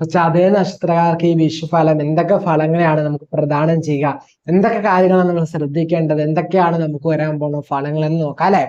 അപ്പൊ അതേ നക്ഷത്രക്കാർക്ക് ഈ വിഷുഫലം എന്തൊക്കെ ഫലങ്ങളെയാണ് നമുക്ക് പ്രദാനം ചെയ്യുക? എന്തൊക്കെ കാര്യങ്ങളാണ് നമ്മൾ ശ്രദ്ധിക്കേണ്ടത്? എന്തൊക്കെയാണ് നമുക്ക് വരാൻ പോകുന്ന ഫലങ്ങൾ എന്ന് നോക്കാം അല്ലെ?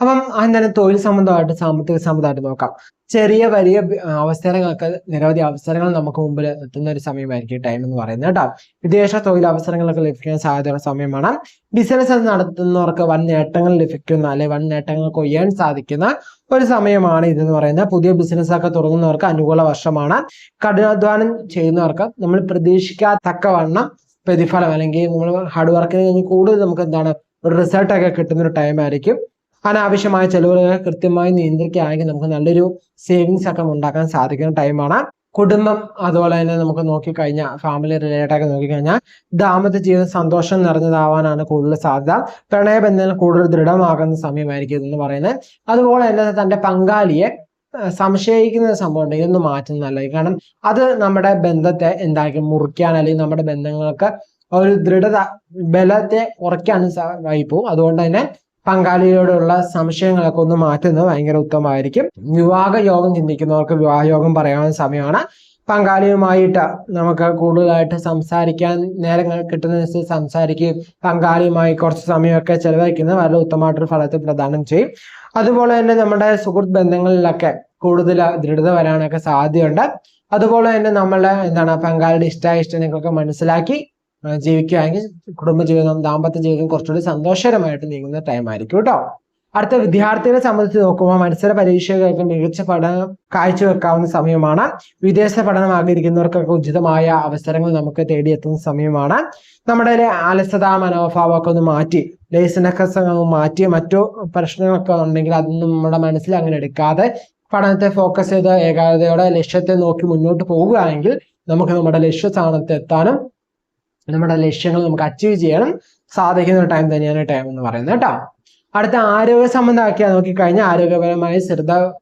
അപ്പം തന്നെ തൊഴിൽ സംബന്ധമായിട്ട് സാമ്പത്തിക സംബന്ധമായിട്ട് നോക്കാം. ചെറിയ വലിയ അവസരങ്ങൾക്ക് നിരവധി അവസരങ്ങൾ നമുക്ക് മുമ്പിൽ എത്തുന്ന ഒരു സമയമായിരിക്കും ടൈം എന്ന് പറയുന്നത് കേട്ടോ. വിദേശ തൊഴിൽ അവസരങ്ങളൊക്കെ ലഭിക്കാൻ സാധ്യതയുള്ള സമയമാണ്. ബിസിനസ് നടത്തുന്നവർക്ക് വൻ നേട്ടങ്ങൾ ലഭിക്കുന്ന അല്ലെങ്കിൽ വൻ നേട്ടങ്ങൾ കൊയ്യാൻ സാധിക്കുന്ന ഒരു സമയമാണ് ഇതെന്ന് പറയുന്നത്. പുതിയ ബിസിനസ് ഒക്കെ തുടങ്ങുന്നവർക്ക് അനുകൂല വർഷമാണ്. കഠിനാധ്വാനം ചെയ്യുന്നവർക്ക് നമ്മൾ പ്രതീക്ഷിക്കാത്തക്കവണ്ണം പ്രതിഫലം അല്ലെങ്കിൽ നമ്മൾ ഹാർഡ് വർക്കിന് കൂടുതൽ നമുക്ക് എന്താണ് ഒരു റിസൾട്ടൊക്കെ കിട്ടുന്ന ഒരു ടൈം ആയിരിക്കും. അനാവശ്യമായ ചെലവുകൾ കൃത്യമായി നിയന്ത്രിക്കുകയാണെങ്കിൽ നമുക്ക് നല്ലൊരു സേവിങ്സ് ഒക്കെ ഉണ്ടാക്കാൻ സാധിക്കുന്ന ടൈമാണ് കുടുംബം അതുപോലെ തന്നെ നമുക്ക് നോക്കിക്കഴിഞ്ഞാൽ ഫാമിലി റിലേറ്റഡ് ഒക്കെ നോക്കിക്കഴിഞ്ഞാൽ ദാമ്പത്യ ജീവിതം സന്തോഷം നിറഞ്ഞതാവാനാണ് കൂടുതൽ സാധ്യത. പ്രണയബന്ധങ്ങൾ കൂടുതൽ ദൃഢമാകുന്ന സമയമായിരിക്കും എന്ന് പറയുന്നത്. അതുപോലെ തന്നെ തന്റെ പങ്കാളിയെ സംശയിക്കുന്ന സംഭവം ഉണ്ടെങ്കിൽ ഒന്ന് മാറ്റുന്നത് നല്ലത് കാരണം അത് നമ്മുടെ ബന്ധത്തെ എന്തായിരിക്കും മുറിക്കാൻ അല്ലെങ്കിൽ നമ്മുടെ ബന്ധങ്ങൾക്ക് ഒരു ദൃഢത ബലത്തെ കുറയ്ക്കാനും പോകും അതുകൊണ്ട് തന്നെ പങ്കാളിയോടുള്ള സംശയങ്ങളൊക്കെ ഒന്ന് മാറ്റുന്നത് ഭയങ്കര ഉത്തമമായിരിക്കും. വിവാഹ യോഗം ചിന്തിക്കുന്നവർക്ക് വിവാഹ യോഗം പറയാവുന്ന സമയമാണ്. പങ്കാളിയുമായിട്ട് നമുക്ക് കൂടുതലായിട്ട് സംസാരിക്കാൻ നേരം കിട്ടുന്നതനുസരിച്ച് സംസാരിക്കുകയും പങ്കാളിയുമായി കുറച്ച് സമയമൊക്കെ ചെലവഴിക്കുന്നത് വളരെ ഉത്തമമായിട്ടൊരു ഫലത്തെ പ്രദാനം ചെയ്യും. അതുപോലെ തന്നെ നമ്മുടെ സുഹൃത്ത് ബന്ധങ്ങളിലൊക്കെ കൂടുതൽ ദൃഢത വരാനൊക്കെ സാധ്യതയുണ്ട്. അതുപോലെ തന്നെ നമ്മളെ എന്താണ് പങ്കാളിയുടെ ഇഷ്ടായിഷ്ടങ്ങളൊക്കെ മനസ്സിലാക്കി ജീവിക്കുകയാണെങ്കിൽ കുടുംബജീവിതം ദാമ്പത്യ ജീവിതം കുറച്ചുകൂടി സന്തോഷകരമായിട്ട് നീങ്ങുന്ന ടൈം ആയിരിക്കും കേട്ടോ അടുത്ത വിദ്യാർത്ഥികളെ സംബന്ധിച്ച് നോക്കുമ്പോൾ മത്സര പരീക്ഷകൾക്ക് മികച്ച പഠനം കാഴ്ചവെക്കാവുന്ന സമയമാണ്. വിദേശ പഠനം ആഗ്രഹിക്കുന്നവർക്കൊക്കെ ഉചിതമായ അവസരങ്ങൾ നമുക്ക് തേടിയെത്തുന്ന സമയമാണ്. നമ്മുടെ അലസത മനോഭാവമൊക്കെ ഒന്ന് മാറ്റി ലേസിനൊക്കെ മാറ്റി മറ്റു പ്രശ്നങ്ങളൊക്കെ ഉണ്ടെങ്കിൽ അതൊന്നും നമ്മുടെ മനസ്സിൽ അങ്ങനെ എടുക്കാതെ പഠനത്തെ ഫോക്കസ് ചെയ്ത് ഏകാഗ്രതയോടെ ലക്ഷ്യത്തെ നോക്കി മുന്നോട്ട് പോവുകയാണെങ്കിൽ നമുക്ക് നമ്മുടെ ലക്ഷ്യസ്ഥാനത്ത് എത്താനും നമ്മുടെ ലക്ഷ്യങ്ങൾ നമുക്ക് അച്ചീവ് ചെയ്യണം. സാധിക്കുന്ന ടൈം തന്നെയാണ് ടൈം എന്ന് പറയുന്നത് കേട്ടോ. അടുത്ത ആരോഗ്യ സംബന്ധമാക്കിയാൽ നോക്കിക്കഴിഞ്ഞാൽ ആരോഗ്യപരമായ ശ്രദ്ധ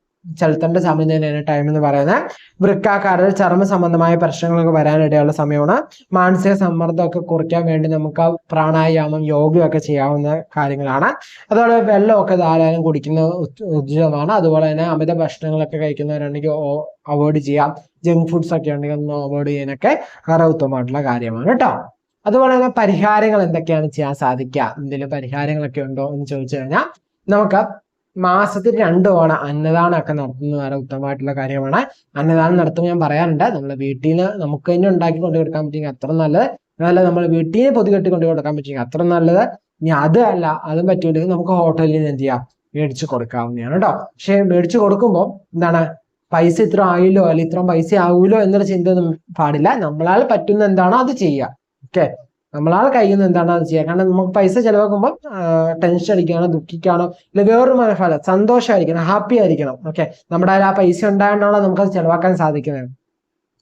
ചെലുത്തേണ്ട സമയം തന്നെയാണ് ടൈം എന്ന് പറയുന്നത്. വൃക്കാക്കാരുടെ ചർമ്മ സംബന്ധമായ പ്രശ്നങ്ങളൊക്കെ വരാനിടയുള്ള സമയമാണ്. മാനസിക സമ്മർദ്ദമൊക്കെ കുറയ്ക്കാൻ വേണ്ടി നമുക്ക് പ്രാണായാമം യോഗയൊക്കെ ചെയ്യാവുന്ന കാര്യങ്ങളാണ്. അതുപോലെ വെള്ളമൊക്കെ ധാരാളം കുടിക്കുന്ന ഉച്- ഉചിതമാണ്. അതുപോലെ തന്നെ അമിത ഭക്ഷണങ്ങളൊക്കെ കഴിക്കുന്നവരുണ്ടെങ്കിൽ അവോയ്ഡ് ചെയ്യാം. ജങ്ക് ഫുഡ്സ് ഒക്കെ ഉണ്ടെങ്കിൽ ഒന്ന് അവോയ്ഡ് ചെയ്യാനൊക്കെ വളരെ ഉത്തമമായിട്ടുള്ള കാര്യമാണ് കേട്ടോ. അതുപോലെ തന്നെ പരിഹാരങ്ങൾ എന്തൊക്കെയാണ് ചെയ്യാൻ സാധിക്കുക? എന്തെങ്കിലും പരിഹാരങ്ങളൊക്കെ ഉണ്ടോ എന്ന് ചോദിച്ചു കഴിഞ്ഞാൽ നമുക്ക് മാസത്തിൽ രണ്ടു തവണ അന്നദാനമൊക്കെ നടത്തുന്നത് വളരെ ഉത്തമമായിട്ടുള്ള കാര്യമാണ്. അന്നദാനം നടത്തുമ്പോൾ ഞാൻ പറയാറുണ്ട് നമ്മൾ വീട്ടിൽ നമുക്ക് തന്നെ ഉണ്ടാക്കി കൊണ്ടു കൊടുക്കാൻ പറ്റുമെങ്കിൽ അത്ര നല്ലത്. അതല്ല നമ്മൾ വീട്ടിൽ നിന്ന് കെട്ടി കൊണ്ടു കൊടുക്കാൻ പറ്റുമെങ്കിൽ അത്ര നല്ലത്. ഇനി അതല്ല അതും പറ്റൂലെങ്കിൽ നമുക്ക് ഹോട്ടലിൽ നിന്ന് എന്ത് ചെയ്യാം? മേടിച്ചു കൊടുക്കാവുന്നതാണ് കേട്ടോ. പക്ഷെ മേടിച്ചു കൊടുക്കുമ്പോൾ എന്താണ്? പൈസ ഇത്ര ആയില്ലോ അല്ലെങ്കിൽ ഇത്രയും പൈസ ആവൂലോ എന്നൊരു ചിന്ത പാടില്ല. നമ്മളാൽ പറ്റുന്ന എന്താണോ അത് ചെയ്യുക. ഓക്കെ നമ്മളാൽ കഴിയുന്ന എന്താണോ അത് ചെയ്യുക കാരണം നമുക്ക് പൈസ ചെലവാക്കുമ്പോൾ ടെൻഷൻ അടിക്കുകയാണോ ദുഃഖിക്കുകയാണോ ഇല്ല വേറൊരു മനഫലം സന്തോഷമായിരിക്കണം ഹാപ്പി ആയിരിക്കണം. ഓക്കെ നമ്മുടെ ആ പൈസ ഉണ്ടായതുകൊണ്ടാണോ നമുക്കത് ചെലവാക്കാൻ സാധിക്കുന്നത്?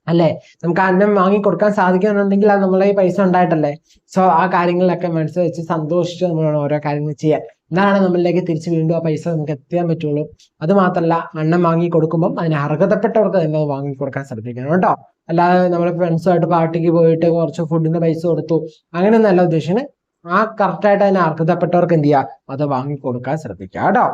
അല്ലേ? നമുക്ക് അന്നം വാങ്ങി കൊടുക്കാൻ സാധിക്കുന്നുണ്ടെങ്കിൽ അത് നമ്മളെ ഈ പൈസ ഉണ്ടായിട്ടല്ലേ? സോ ആ കാര്യങ്ങളിലൊക്കെ മനസ്സിൽ വെച്ച് സന്തോഷിച്ച് നമ്മൾ ഓരോ കാര്യങ്ങൾ ചെയ്യാൻ എന്നാണ് നമ്മളിലേക്ക് തിരിച്ച് വീണ്ടും ആ പൈസ നമുക്ക് എത്തിയാൻ പറ്റുള്ളൂ. അത് മാത്രമല്ല അന്നം വാങ്ങി കൊടുക്കുമ്പം അതിന് അർഹതപ്പെട്ടവർക്ക് തന്നെ അത് വാങ്ങി കൊടുക്കാൻ ശ്രദ്ധിക്കണം കേട്ടോ. അല്ലാതെ നമ്മുടെ ഫ്രണ്ട്സുമായിട്ട് പാർട്ടിക്ക് പോയിട്ട് കുറച്ച് ഫുഡിന്റെ പൈസ കൊടുത്തു. അങ്ങനെയൊന്നല്ല ഉദ്ദേശിക്കുന്നത് ആ കറക്റ്റായിട്ട് അതിന് അർഹതപ്പെട്ടവർക്ക് എന്ത് ചെയ്യുക അത് വാങ്ങിക്കൊടുക്കാൻ ശ്രദ്ധിക്കുക കേട്ടോ.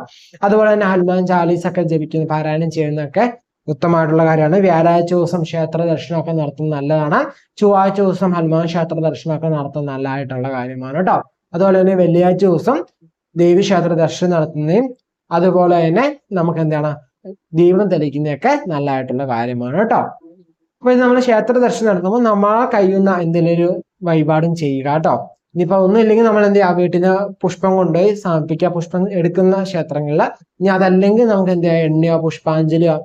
അതുപോലെ തന്നെ ഹനുമാൻ ചാലീസ് ഒക്കെ ജപിക്കുന്ന പാരായണം ചെയ്യുന്നതൊക്കെ ഉത്തമമായിട്ടുള്ള കാര്യമാണ്. വ്യാഴാഴ്ച ദിവസം ക്ഷേത്ര ദർശനമൊക്കെ നടത്തുന്നത് നല്ലതാണ്. ചൊവ്വാഴ്ച ദിവസം ഹനുമാൻ ക്ഷേത്ര ദർശനമൊക്കെ നടത്തുന്നത് നല്ലതായിട്ടുള്ള കാര്യമാണ് കേട്ടോ. അതുപോലെ തന്നെ വെള്ളിയാഴ്ച ദിവസം ദേവി ക്ഷേത്ര ദർശനം നടത്തുന്നതും അതുപോലെ തന്നെ നമുക്ക് എന്താണ്? ദീപം തെളിക്കുന്നതൊക്കെ നല്ലതായിട്ടുള്ള കാര്യമാണ് കേട്ടോ. അപ്പൊ നമ്മൾ ക്ഷേത്ര ദർശനം നടത്തുമ്പോൾ നമ്മളെ കഴിയുന്ന എന്തെങ്കിലും ഒരു വഴിപാടും ചെയ്യുക കേട്ടോ ഇനിയിപ്പോ ഒന്നും ഇല്ലെങ്കിൽ നമ്മൾ എന്ത് ചെയ്യുക വീട്ടിന് പുഷ്പം കൊണ്ടുപോയി സമർപ്പിക്കുക. പുഷ്പം എടുക്കുന്ന ക്ഷേത്രങ്ങളിൽ ഇനി അതല്ലെങ്കിൽ നമുക്ക് എന്ത് ചെയ്യാം എണ്ണയോ പുഷ്പാഞ്ജലിയോ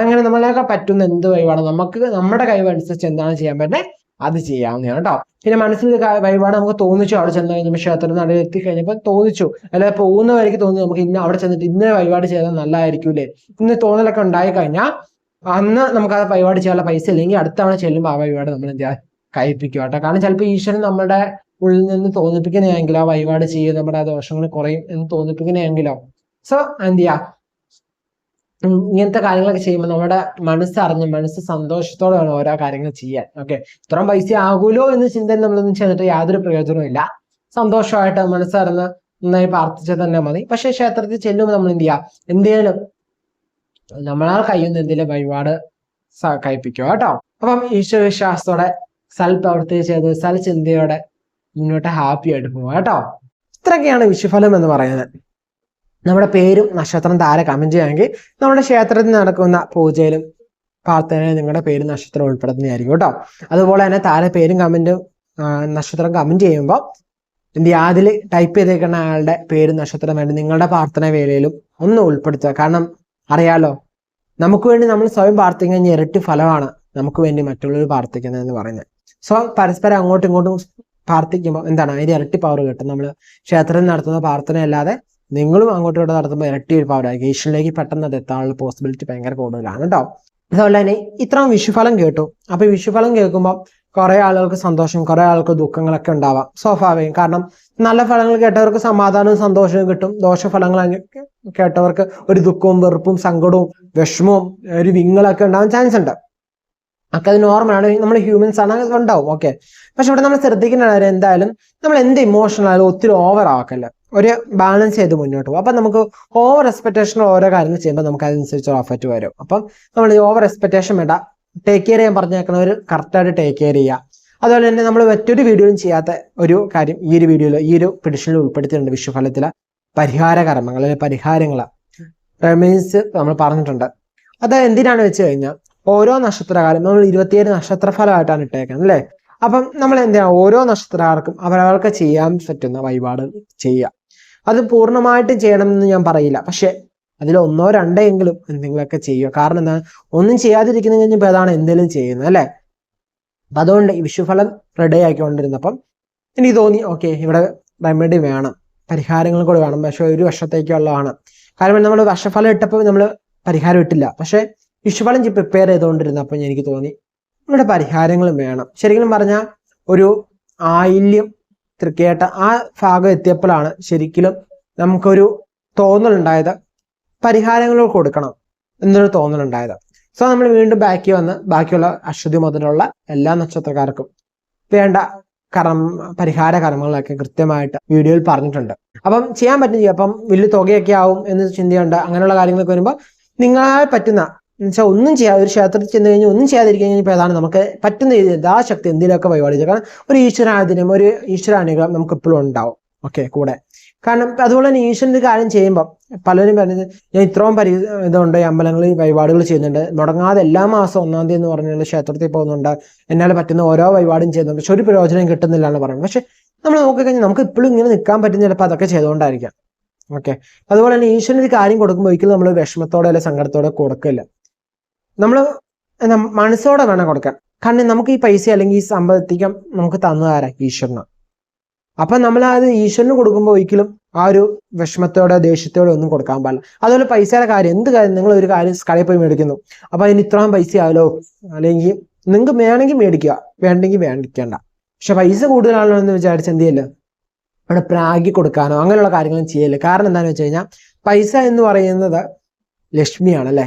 അങ്ങനെ നമ്മളെയൊക്കെ പറ്റുന്ന എന്ത് വഴിപാടോ? നമുക്ക് നമ്മുടെ കഴിവനുസരിച്ച് എന്താണ് ചെയ്യാൻ പറ്റുന്നത് അത് ചെയ്യാവുന്നതാണ് കേട്ടോ പിന്നെ മനസ്സിൽ വഴിപാട് നമുക്ക് തോന്നിച്ചു അവിടെ ചെന്ന് കഴിഞ്ഞപ്പോൾ ക്ഷേത്രത്തിൽ നടയിൽ എത്തി കഴിഞ്ഞപ്പോൾ തോന്നിച്ചു. അല്ലാതെ പോകുന്ന വഴിക്ക് തോന്നി നമുക്ക് ഇന്ന അവിടെ ചെന്നിട്ട് ഇന്ന വഴിപാട് ചെയ്താൽ നല്ലതായിരിക്കൂലേ ഇന്ന് തോന്നലൊക്കെ ഉണ്ടായി കഴിഞ്ഞാൽ അന്ന് നമുക്ക് ആ വഴിപാട് ചെയ്യാനുള്ള പൈസ ഇല്ലെങ്കിൽ അടുത്ത തവണ ചെല്ലുമ്പോൾ ആ വഴിപാട് നമ്മൾ എന്ത് ചെയ്യുക കഴിപ്പിക്കുക കേട്ടോ. കാരണം ചിലപ്പോൾ ഈശ്വരൻ നമ്മുടെ ഉള്ളിൽ നിന്ന് തോന്നിപ്പിക്കുന്നതെങ്കിൽ ആ വഴിപാട് ചെയ്യുക നമ്മുടെ ആ ദോഷങ്ങൾ കുറയും എന്ന് തോന്നിപ്പിക്കുന്നതെങ്കിലോ സോ എന്ത് ഇങ്ങനത്തെ കാര്യങ്ങളൊക്കെ ചെയ്യുമ്പോൾ നമ്മുടെ മനസ്സ് മനസ്സറിഞ്ഞ് മനസ്സ് സന്തോഷത്തോടെ വേണം ഓരോ കാര്യങ്ങൾ ചെയ്യാൻ. ഓക്കെ ഇത്രയും പൈസ ആകുമല്ലോ എന്ന് ചിന്തയിൽ നമ്മളൊന്നും ചെന്നിട്ട് യാതൊരു പ്രയോജനവും ഇല്ല. സന്തോഷമായിട്ട് മനസ്സറിഞ്ഞ് നന്നായി പ്രാർത്ഥിച്ചാൽ തന്നെ മതി. പക്ഷെ ക്ഷേത്രത്തിൽ ചെല്ലുമ്പോൾ നമ്മൾ എന്ത് ചെയ്യുക എന്തേലും നമ്മളാൽ കഴിയുന്ന എന്തെങ്കിലും വഴിപാട് കഴിപ്പിക്കുക കേട്ടോ. അപ്പം ഈശ്വരവിശ്വാസത്തോടെ സൽപ്രവൃത്തി ചെയ്ത് സൽചിന്തയോടെ മുന്നോട്ട് ഹാപ്പി ആയിട്ട് പോവുക കേട്ടോ. ഇത്രയൊക്കെയാണ് വിഷുഫലം എന്ന് പറയുന്നത്. നമ്മുടെ പേരും നക്ഷത്രം താരെ കമന്റ് ചെയ്യുകയാണെങ്കിൽ നമ്മുടെ ക്ഷേത്രത്തിൽ നടക്കുന്ന പൂജയിലും പ്രാർത്ഥനയിലും നിങ്ങളുടെ പേരും നക്ഷത്രം ഉൾപ്പെടുന്നതായിരിക്കും കേട്ടോ. അതുപോലെ തന്നെ താര പേരും കമന്റും നക്ഷത്രം കമന്റ് ചെയ്യുമ്പോൾ എന്ത് അതിൽ ടൈപ്പ് ചെയ്തേക്കുന്ന ആളുടെ പേരും നക്ഷത്രം വേണ്ടി നിങ്ങളുടെ പ്രാർത്ഥന വേളയിലും ഒന്ന് ഉൾപ്പെടുത്തുക. കാരണം അറിയാലോ? നമുക്ക് വേണ്ടി നമ്മൾ സ്വയം പ്രാർത്ഥിക്കുന്ന ഇരട്ടി ഫലമാണ് നമുക്ക് വേണ്ടി മറ്റുള്ളവർ പ്രാർത്ഥിക്കുന്നത് എന്ന് പറയുന്നത്. സോ പരസ്പരം അങ്ങോട്ടും ഇങ്ങോട്ടും പ്രാർത്ഥിക്കുമ്പോൾ എന്താണ്? അതിന്റെ ഇരട്ടി പവർ കിട്ടും. നമ്മൾ ക്ഷേത്രത്തിൽ നടത്തുന്ന പ്രാർത്ഥന അല്ലാതെ നിങ്ങളും അങ്ങോട്ടും ഇങ്ങോട്ടും നടത്തുമ്പോൾ ഇരട്ടി ഒരു ആയിരിക്കും. ഈശ്വരനിലേക്ക് പെട്ടെന്ന് അത് എത്താനുള്ള പോസിബിലിറ്റി ഭയങ്കര കൂടുതലാണ് കേട്ടോ. അതുപോലെ തന്നെ ഇത്രയും വിഷുഫലം കേട്ടു. അപ്പൊ വിഷുഫലം കേൾക്കുമ്പോൾ കുറെ ആളുകൾക്ക് സന്തോഷം കുറെ ആൾക്ക് ദുഃഖങ്ങളൊക്കെ ഉണ്ടാവാം സ്വാഭാവികം. കാരണം നല്ല ഫലങ്ങൾ കേട്ടവർക്ക് സമാധാനവും സന്തോഷവും കിട്ടും. ദോഷഫലങ്ങൾ കേട്ടവർക്ക് ഒരു ദുഃഖവും വെറുപ്പും സങ്കടവും വിഷമവും ഒരു വിങ്ങളൊക്കെ ഉണ്ടാവാൻ ചാൻസ് ഉണ്ട്. ഒക്കെ അത് നോർമലാണ് നമ്മൾ ഹ്യൂമൻസ് ആണ് ഉണ്ടാവും. ഓക്കെ പക്ഷെ ഇവിടെ നമ്മൾ ശ്രദ്ധിക്കേണ്ട കാര്യം എന്തായാലും നമ്മൾ എന്ത് ഇമോഷണൽ ആയാലും ഒത്തിരി ഓവർ ആക്കല്ല ഒരു ബാലൻസ് ചെയ്ത് മുന്നോട്ട് പോകും. അപ്പം നമുക്ക് ഓവർ എക്സ്പെക്ടേഷൻ ഓരോ കാര്യങ്ങൾ ചെയ്യുമ്പോൾ നമുക്ക് അതനുസരിച്ച് എഫക്റ്റ് വരും. അപ്പം നമ്മൾ ഈ ഓവർ എക്സ്പെക്ടേഷൻ വേണ്ട. ടേക്ക് കെയർ ചെയ്യാൻ പറഞ്ഞേക്കുന്നവർ കറക്റ്റായിട്ട് ടേക്ക് കെയർ ചെയ്യുക. അതുപോലെ തന്നെ നമ്മൾ മറ്റൊരു വീഡിയോയും ചെയ്യാത്ത ഒരു കാര്യം ഈ ഒരു വീഡിയോയിൽ ഈ ഒരു പെഡിഷനിൽ ഉൾപ്പെടുത്തിയിട്ടുണ്ട് വിഷുഫലത്തിലെ. പരിഹാര കർമ്മങ്ങൾ അല്ലെങ്കിൽ പരിഹാരങ്ങൾ റെമീൻസ് നമ്മൾ പറഞ്ഞിട്ടുണ്ട്. അത് എന്തിനാണ് വെച്ച് കഴിഞ്ഞാൽ ഓരോ നക്ഷത്രകാലം നമ്മൾ ഇരുപത്തിയേഴ് നക്ഷത്രഫലമായിട്ടാണ് ഇട്ടേക്കുന്നത് അല്ലേ? അപ്പം നമ്മൾ എന്തിനാ ഓരോ നക്ഷത്രക്കാർക്കും അവരവർക്ക് ചെയ്യാൻ പറ്റുന്ന വഴിപാട് ചെയ്യുക. അത് പൂർണമായിട്ടും ചെയ്യണമെന്ന് ഞാൻ പറയില്ല. പക്ഷെ അതിൽ ഒന്നോ രണ്ടോ എങ്കിലും എന്തെങ്കിലുമൊക്കെ ചെയ്യുക. കാരണം എന്താ ഒന്നും ചെയ്യാതിരിക്കുന്ന കഴിഞ്ഞപ്പോൾ അതാണ് എന്തെങ്കിലും ചെയ്യുന്നത് അല്ലേ? അപ്പൊ അതുകൊണ്ട് ഈ വിഷുഫലം റെഡി ആക്കിക്കൊണ്ടിരുന്നപ്പം എനിക്ക് തോന്നി ഓക്കെ ഇവിടെ റെമഡി വേണം. പരിഹാരങ്ങൾ കൂടെ വേണം. പക്ഷെ ഒരു വർഷത്തേക്കുള്ളതാണ് കാരണം നമ്മൾ വർഷഫലം ഇട്ടപ്പോൾ നമ്മൾ പരിഹാരം ഇട്ടില്ല. പക്ഷെ വിഷുഫലം പ്രിപ്പയർ ചെയ്തുകൊണ്ടിരുന്നപ്പോൾ എനിക്ക് തോന്നി ഇവിടെ പരിഹാരങ്ങളും വേണം. ശരിക്കും പറഞ്ഞാൽ ഒരു ആയില്യം തൃക്കേട്ട ആ ഭാഗം എത്തിയപ്പോഴാണ് ശരിക്കും നമുക്കൊരു തോന്നലുണ്ടായത്. പരിഹാരങ്ങൾ കൊടുക്കണം എന്നൊരു തോന്നലുണ്ടായത്. സോ നമ്മൾ വീണ്ടും ബാക്കി വന്ന് ബാക്കിയുള്ള അശ്വതി മുതലുള്ള എല്ലാ നക്ഷത്രക്കാർക്കും വേണ്ട കർമ്മ പരിഹാര കർമ്മങ്ങളൊക്കെ കൃത്യമായിട്ട് വീഡിയോയിൽ പറഞ്ഞിട്ടുണ്ട്. അപ്പം ചെയ്യാൻ പറ്റുന്ന അപ്പം വലിയ തുകയൊക്കെ ആവും എന്ന് ചിന്തയുണ്ട് അങ്ങനെയുള്ള കാര്യങ്ങളൊക്കെ വരുമ്പോൾ നിങ്ങളാൽ പറ്റുന്ന എന്നുവെച്ചാൽ ഒന്നും ചെയ്യാതെ ഒരു ക്ഷേത്രത്തിൽ ചെന്ന് കഴിഞ്ഞാൽ ഒന്നും ചെയ്യാതിരിക്കാൻ കഴിഞ്ഞപ്പോൾ അതാണ് നമുക്ക് പറ്റുന്ന രീതിയിൽ യഥാശക്തി എന്തെങ്കിലുമൊക്കെ പരിപാടി കാരണം ഒരു ഈശ്വരാധീനം ഒരു ഈശ്വരാനുഗ്രഹം നമുക്ക് എപ്പോഴും ഉണ്ടാവും. ഓക്കെ കൂടെ. കാരണം അതുപോലെ തന്നെ ഈശ്വരന്റെ കാര്യം ചെയ്യുമ്പോൾ പലരും പറയുന്നത് ഞാൻ ഇത്രയും പരി ഇതുണ്ട് അമ്പലങ്ങളിൽ വഴിപാടുകൾ ചെയ്യുന്നുണ്ട്. മുടങ്ങാതെ എല്ലാ മാസം ഒന്നാം തീയതി എന്ന് പറഞ്ഞാൽ ക്ഷേത്രത്തിൽ പോകുന്നുണ്ട്. എന്നാൽ പറ്റുന്ന ഓരോ വഴിപാടും ചെയ്യുന്നുണ്ട്. പക്ഷെ ഒരു പ്രയോജനം കിട്ടുന്നില്ല എന്ന് പറയുന്നത് പക്ഷെ നമ്മൾ നോക്കിക്കഴിഞ്ഞാൽ നമുക്ക് ഇപ്പോഴും ഇങ്ങനെ നിൽക്കാൻ പറ്റുന്ന ചിലപ്പോൾ അതൊക്കെ ചെയ്തുകൊണ്ടായിരിക്കാം. ഓക്കെ. അതുപോലെ തന്നെ ഈശ്വരൻ ഒരു കാര്യം കൊടുക്കുമ്പോൾ ഒരിക്കലും നമ്മൾ വിഷമത്തോടെ അല്ലെ സങ്കടത്തോടെ കൊടുക്കില്ല. നമ്മൾ മനസ്സോടെ വേണം കൊടുക്കാൻ. കാരണം നമുക്ക് ഈ പൈസ അല്ലെങ്കിൽ ഈ സമ്പത്തിക്കം നമുക്ക് തന്നതാരാ ഈശ്വരനാണ് അപ്പൊ നമ്മൾ അത് ഈശ്വരന് കൊടുക്കുമ്പോൾ ഒരിക്കലും ആ ഒരു വിഷമത്തോടെ ദേഷ്യത്തോടെ ഒന്നും കൊടുക്കാൻ പാടില്ല. അതുപോലെ പൈസയുടെ കാര്യം എന്ത് കാര്യം? നിങ്ങൾ ഒരു കാര്യം കടയിൽ പോയി മേടിക്കുന്നു. അപ്പൊ അതിന് ഇത്രയും പൈസ ആവലോ അല്ലെങ്കിൽ നിങ്ങൾക്ക് വേണമെങ്കിൽ മേടിക്കുക. വേണ്ടെങ്കിൽ മേടിക്കേണ്ട പക്ഷെ പൈസ കൂടുതലാണല്ലോ എന്ന് വിചാരിച്ച് എന്ത് ചെയ്യല്ലോ അവിടെ പ്രാഗി കൊടുക്കാനോ അങ്ങനെയുള്ള കാര്യങ്ങളും ചെയ്യല്ലേ കാരണം എന്താണെന്ന് വെച്ച് കഴിഞ്ഞാൽ പൈസ എന്ന് പറയുന്നത് ലക്ഷ്മിയാണ് അല്ലെ